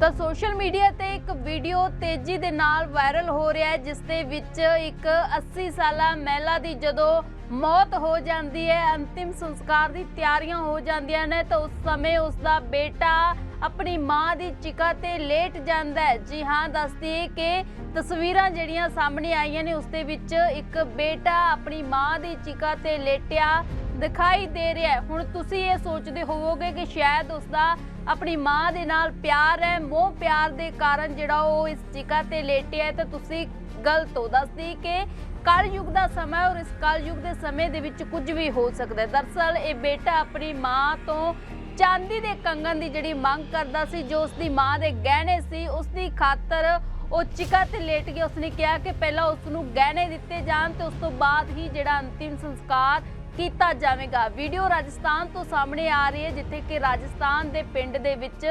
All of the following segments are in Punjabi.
ਤਾਂ ਸੋਸ਼ਲ ਮੀਡੀਆ ਤੇ ਇੱਕ ਵੀਡੀਓ ਤੇਜ਼ੀ ਦੇ ਨਾਲ ਵਾਇਰਲ ਹੋ ਰਿਹਾ ਹੈ, ਜਿਸ ਦੇ ਵਿੱਚ ਇੱਕ 80 ਸਾਲਾ ਮਹਿਲਾ ਦੀ ਜਦੋਂ ਮੌਤ ਹੋ ਜਾਂਦੀ ਹੈ, ਅੰਤਿਮ ਸੰਸਕਾਰ ਦੀ ਤਿਆਰੀਆਂ ਹੋ ਜਾਂਦੀਆਂ ਨੇ, ਤਾਂ ਉਸ ਸਮੇਂ ਉਸ ਦਾ ਬੇਟਾ ਆਪਣੀ ਮਾਂ ਦੀ ਚਿਕਾ ਤੇ ਲੇਟ ਜਾਂਦਾ ਹੈ। ਜੀ ਹਾਂ, ਦੱਸਦੀ ਹੈ ਕਿ ਤਸਵੀਰਾਂ ਜਿਹੜੀਆਂ ਸਾਹਮਣੇ ਆਈਆਂ ਨੇ, ਉਸ ਦੇ ਵਿੱਚ ਇੱਕ ਬੇਟਾ ਆਪਣੀ ਮਾਂ ਦੀ ਚਿਕਾ ਤੇ ਲੇਟਿਆ ਦਿਖਾਈ ਦੇ ਰਿਹਾ ਹੈ। ਹੁਣ ਤੁਸੀਂ ਇਹ ਸੋਚਦੇ ਹੋਵੋਗੇ ਕਿ ਸ਼ਾਇਦ ਉਸ ਦਾ ਆਪਣੀ ਮਾਂ ਦੇ ਨਾਲ ਪਿਆਰ ਹੈ, ਮੋਹ ਪਿਆਰ ਦੇ ਕਾਰਨ ਜਿਹੜਾ ਉਹ ਇਸ ਚਿਕਾ ਤੇ ਲੇਟਿਆ ਹੈ ਤਾਂ ਤੁਸੀਂ ਗਲਤ ਹੋ, ਦੱਸਦੀ ਕਿ ਕਲਯੁਗ ਦਾ ਸਮਾਂ ਔਰ ਇਸ ਕਲਯੁਗ ਦੇ ਸਮੇਂ ਦੇ ਵਿੱਚ ਕੁਝ ਵੀ ਹੋ ਸਕਦਾ ਹੈ। ਦਰਸਲ ਇਹ ਬੇਟਾ ਆਪਣੀ ਮਾਂ ਤੋਂ ਚਾਂਦੀ ਦੇ ਕੰਗਣ ਦੀ ਜਿਹੜੀ ਮੰਗ ਕਰਦਾ ਸੀ, ਜੋ ਉਸ ਦੀ ਮਾਂ ਦੇ ਗਹਿਣੇ ਸੀ ਉਸ ਦੀ ਖਾਤਰ ਉਹ ਚਿਕਾ ਤੇ ਲੇਟ ਗਿਆ ਉਸਨੇ ਕਿਹਾ ਕਿ ਪਹਿਲਾਂ ਉਸ ਨੂੰ ਗਹਿਣੇ ਦਿੱਤੇ ਜਾਣ ਤੇ ਉਸ ਤੋਂ ਬਾਅਦ ਹੀ ਜਿਹੜਾ ਅੰਤਿਮ ਸੰਸਕਾਰ ਕੀਤਾ ਜਾਵੇਗਾ। ਵੀਡੀਓ ਰਾਜਸਥਾਨ ਤੋਂ ਸਾਹਮਣੇ ਆ ਰਹੀ ਹੈ, ਜਿੱਥੇ ਕਿ ਰਾਜਸਥਾਨ ਦੇ ਪਿੰਡ ਦੇ ਵਿੱਚ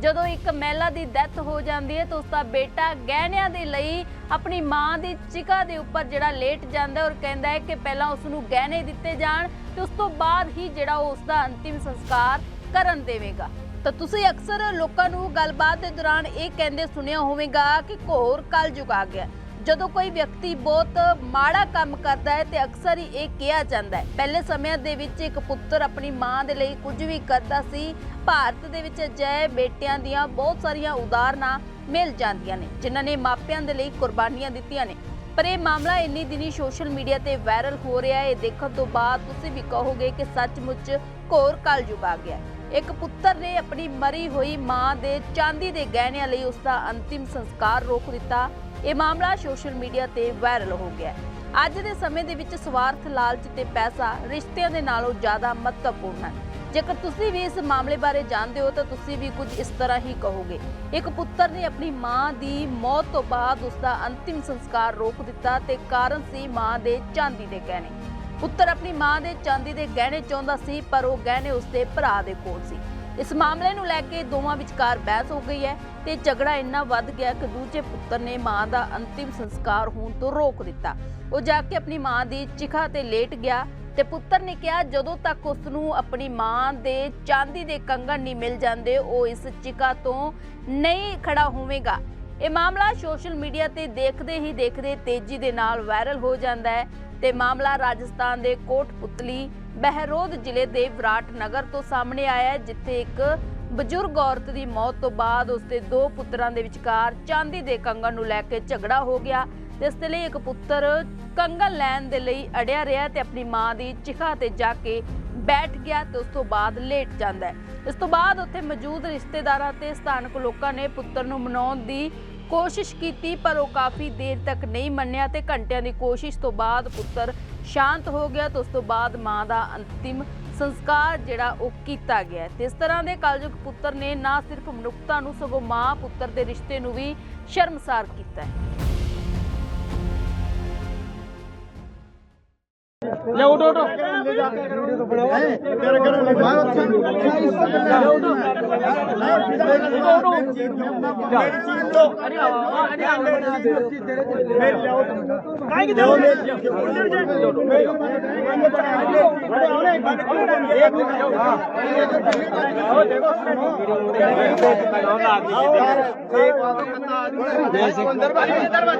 ਜਦੋਂ ਇੱਕ ਮਹਿਲਾ ਦੀ ਡੈਥ ਹੋ ਜਾਂਦੀ ਹੈ ਤਾਂ ਉਸ ਦਾ ਬੇਟਾ ਗਹਿਣਿਆਂ ਦੇ ਲਈ ਆਪਣੀ ਮਾਂ ਦੀ ਚਿਕਾ ਦੇ ਉੱਪਰ ਜਿਹੜਾ ਲੇਟ ਜਾਂਦਾ ਔਰ ਕਹਿੰਦਾ ਹੈ ਕਿ ਪਹਿਲਾਂ ਉਸ ਨੂੰ ਗਹਿਣੇ ਦਿੱਤੇ ਜਾਣ ਤੇ ਉਸ ਤੋਂ ਬਾਅਦ ਹੀ ਜਿਹੜਾ ਉਹ ਉਸ ਦਾ ਅੰਤਿਮ ਸੰਸਕਾਰ ਕਰਨ ਦੇਵੇਗਾ। ਤਾਂ ਤੁਸੀਂ ਅਕਸਰ ਲੋਕਾਂ ਨੂੰ ਗੱਲਬਾਤ ਦੇ ਦੌਰਾਨ ਇਹ ਕਹਿੰਦੇ ਸੁਣਿਆ ਹੋਵੇਗਾ ਕਿ ਘੋਰ ਕਲਯੁਗ ਆ ਗਿਆ। ਜਦੋਂ ਕੋਈ ਵਿਅਕਤੀ ਬਹੁਤ ਮਾੜਾ ਕੰਮ ਕਰਦਾ ਹੈ ਤੇ ਅਕਸਰ ਹੀ ਇਹ ਕਿਹਾ ਜਾਂਦਾ ਹੈ। ਪਹਿਲੇ ਸਮਿਆਂ ਦੇ ਵਿੱਚ ਇੱਕ ਪੁੱਤਰ ਆਪਣੀ ਮਾਂ ਦੇ ਲਈ ਕੁਝ ਵੀ ਕਰਦਾ ਸੀ, ਭਾਰਤ ਦੇ ਵਿੱਚ ਅਜਿਹੇ ਬੇਟਿਆਂ ਦੀਆਂ ਬਹੁਤ ਸਾਰੀਆਂ ਉਦਾਹਰਨਾਂ ਮਿਲ ਜਾਂਦੀਆਂ ਨੇ, ਜਿਨ੍ਹਾਂ ਨੇ ਮਾਪਿਆਂ ਦੇ ਲਈ ਕੁਰਬਾਨੀਆਂ ਦਿੱਤੀਆਂ ਨੇ। ਪਰ ਇਹ ਮਾਮਲਾ ਇੰਨੀ ਦਿਨੀ ਸੋਸ਼ਲ ਮੀਡੀਆ ਤੇ ਵਾਇਰਲ ਹੋ ਰਿਹਾ ਹੈ, ਇਹ ਦੇਖਣ ਤੋਂ ਬਾਅਦ ਤੁਸੀਂ ਵੀ ਕਹੋਗੇ ਕਿ ਸੱਚਮੁੱਚ ਘੋਰ ਕਲਯੁਗ ਆ ਗਿਆ ਇੱਕ ਪੁੱਤਰ ਨੇ ਆਪਣੀ ਮਰੀ ਹੋਈ ਮਾਂ ਦੇ ਚਾਂਦੀ ਦੇ ਗਹਿਣਿਆਂ ਲਈ ਉਸ ਦਾ ਅੰਤਿਮ ਸੰਸਕਾਰ ਰੋਕ ਦਿੱਤਾ। ਇਹ ਮਾਮਲਾ ਸੋਸ਼ਲ ਮੀਡੀਆ ਤੇ ਵਾਇਰਲ ਹੋ ਗਿਆ ਹੈ। ਅੱਜ ਦੇ ਸਮੇਂ ਦੇ ਵਿੱਚ ਸਵਾਰਥ, ਲਾਲਚ ਤੇ ਪੈਸਾ ਰਿਸ਼ਤਿਆਂ ਦੇ ਨਾਲੋਂ ਜ਼ਿਆਦਾ ਮਹੱਤਵਪੂਰਨ ਹੈ ਜੇਕਰ ਤੁਸੀਂ ਵੀ ਇਸ ਮਾਮਲੇ ਬਾਰੇ ਜਾਣਦੇ ਹੋ ਤਾਂ ਤੁਸੀਂ ਵੀ ਕੁਝ ਇਸ ਤਰ੍ਹਾਂ ਹੀ ਕਹੋਗੇ। ਇੱਕ ਪੁੱਤਰ ਨੇ ਆਪਣੀ ਮਾਂ ਦੀ ਮੌਤ ਤੋਂ ਬਾਅਦ ਉਸ ਦਾ ਅੰਤਿਮ ਸੰਸਕਾਰ ਰੋਕ ਦਿੱਤਾ ਤੇ ਕਾਰਨ ਸੀ ਮਾਂ ਦੇ ਚਾਂਦੀ ਦੇ ਗਹਿਣੇ। ਪੁੱਤਰ ਆਪਣੀ ਮਾਂ ਦੇ ਚਾਂਦੀ ਦੇ ਗਹਿਣੇ ਚਾਹੁੰਦਾ ਸੀ, ਪਰ ਉਹ ਗਹਿਣੇ ਉਸਦੇ ਭਰਾ ਦੇ ਕੋਲ ਸੀ। ਇਸ ਮਾਮਲੇ ਨੂੰ ਲੈ ਕੇ ਦੋਵਾਂ ਵਿਚਕਾਰ ਬਹਿਸ ਹੋ ਗਈ ਹੈ ਤੇ ਝਗੜਾ ਇੰਨਾ ਵੱਧ ਗਿਆ ਕਿ ਦੂਜੇ ਪੁੱਤਰ ਨੇ ਮਾਂ ਦਾ ਅੰਤਿਮ ਸੰਸਕਾਰ ਹੋਣ ਤੋਂ ਰੋਕ ਦਿੱਤਾ। ਉਹ ਜਾ ਕੇ ਆਪਣੀ ਮਾਂ ਦੀ ਚਿਖਾ ਤੇ ਲੇਟ ਗਿਆ ਤੇ ਪੁੱਤਰ ਨੇ ਕਿਹਾ, ਜਦੋਂ ਤੱਕ ਉਸ ਨੂੰ ਆਪਣੀ ਮਾਂ ਦੇ ਚਾਂਦੀ ਦੇ ਕੰਗਣ ਨਹੀਂ ਮਿਲ ਜਾਂਦੇ, ਉਹ ਇਸ ਚਿਖਾ ਤੋਂ ਨਹੀਂ ਖੜਾ ਹੋਵੇਗਾ। ਇਹ ਮਾਮਲਾ ਸੋਸ਼ਲ ਮੀਡੀਆ ਤੇ ਦੇਖਦੇ ਹੀ ਦੇਖਦੇ ਤੇਜ਼ੀ ਦੇ ਨਾਲ ਵਾਇਰਲ ਹੋ ਜਾਂਦਾ ਹੈ ਤੇ ਮਾਮਲਾ ਰਾਜਸਥਾਨ ਦੇ ਕੋਟਪੁਤਲੀ ਬਹਿਰੋਦ ਜ਼ਿਲ੍ਹੇ ਦੇ ਵਿਰਾਟ ਨਗਰ ਤੋਂ ਸਾਹਮਣੇ ਆਇਆ ਹੈ, ਜਿੱਥੇ ਇੱਕ ਬਜ਼ੁਰਗ ਔਰਤ ਦੀ ਮੌਤ ਤੋਂ ਬਾਅਦ ਉਸਦੇ ਦੋ ਪੁੱਤਰਾਂ ਦੇ ਵਿਚਕਾਰ ਚਾਂਦੀ ਦੇ ਕੰਗਣ ਨੂੰ ਲੈ ਕੇ ਝਗੜਾ ਹੋ ਗਿਆ ਇਸ ਦੇ ਲਈ ਇੱਕ ਪੁੱਤਰ ਕੰਗਣ ਲੈਣ ਦੇ ਲਈ ਅੜਿਆ ਰਿਹਾ ਤੇ ਆਪਣੀ ਮਾਂ ਦੀ ਚਿਖਾ ਤੇ ਜਾ ਕੇ ਬੈਠ ਗਿਆ ਤੇ ਉਸ ਤੋਂ ਬਾਅਦ ਲੇਟ ਜਾਂਦਾ ਹੈ। ਇਸ ਤੋਂ ਬਾਅਦ ਉੱਥੇ ਮੌਜੂਦ ਰਿਸ਼ਤੇਦਾਰਾਂ ਤੇ ਸਥਾਨਕ ਲੋਕਾਂ ਨੇ ਪੁੱਤਰ ਨੂੰ ਮਨਾਉਣ ਦੀ ਕੋਸ਼ਿਸ਼ ਕੀਤੀ, ਪਰ ਉਹ ਕਾਫੀ ਦੇਰ ਤੱਕ ਨਹੀਂ ਮੰਨਿਆ ਤੇ ਘੰਟਿਆਂ ਦੀ ਕੋਸ਼ਿਸ਼ ਤੋਂ ਬਾਅਦ ਪੁੱਤਰ ਸ਼ਾਂਤ ਹੋ ਗਿਆ ਤੇ ਉਸ ਤੋਂ ਬਾਅਦ ਮਾਂ ਦਾ ਅੰਤਿਮ ਸੰਸਕਾਰ ਜਿਹੜਾ ਉਹ ਕੀਤਾ ਗਿਆ ਹੈ। ਤੇ ਇਸ ਤਰ੍ਹਾਂ ਦੇ ਕਲਯੁਗ ਪੁੱਤਰ ਨੇ ਨਾ ਸਿਰਫ ਮਨੁੱਖਤਾ ਨੂੰ, ਸਗੋਂ ਮਾਂ ਪੁੱਤਰ ਦੇ ਰਿਸ਼ਤੇ ਨੂੰ ਵੀ ਸ਼ਰਮਸਾਰ ਕੀਤਾ ਹੈ। ਲੈ ਉਠੋ ਉਠੋ।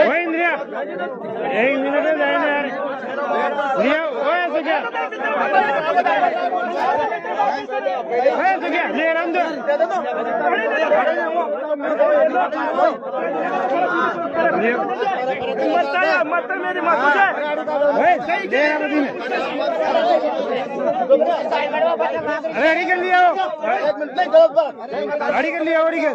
ਓਏ ਇੰਦਰੀਆ। ਇਹ ਇੰਦਰੀਆ ਦੇ ਲੈਣ ਯਾਰ। मत मेरी मत अरे अड़ी कर लिया गाड़ी कर लिया अड़ी कर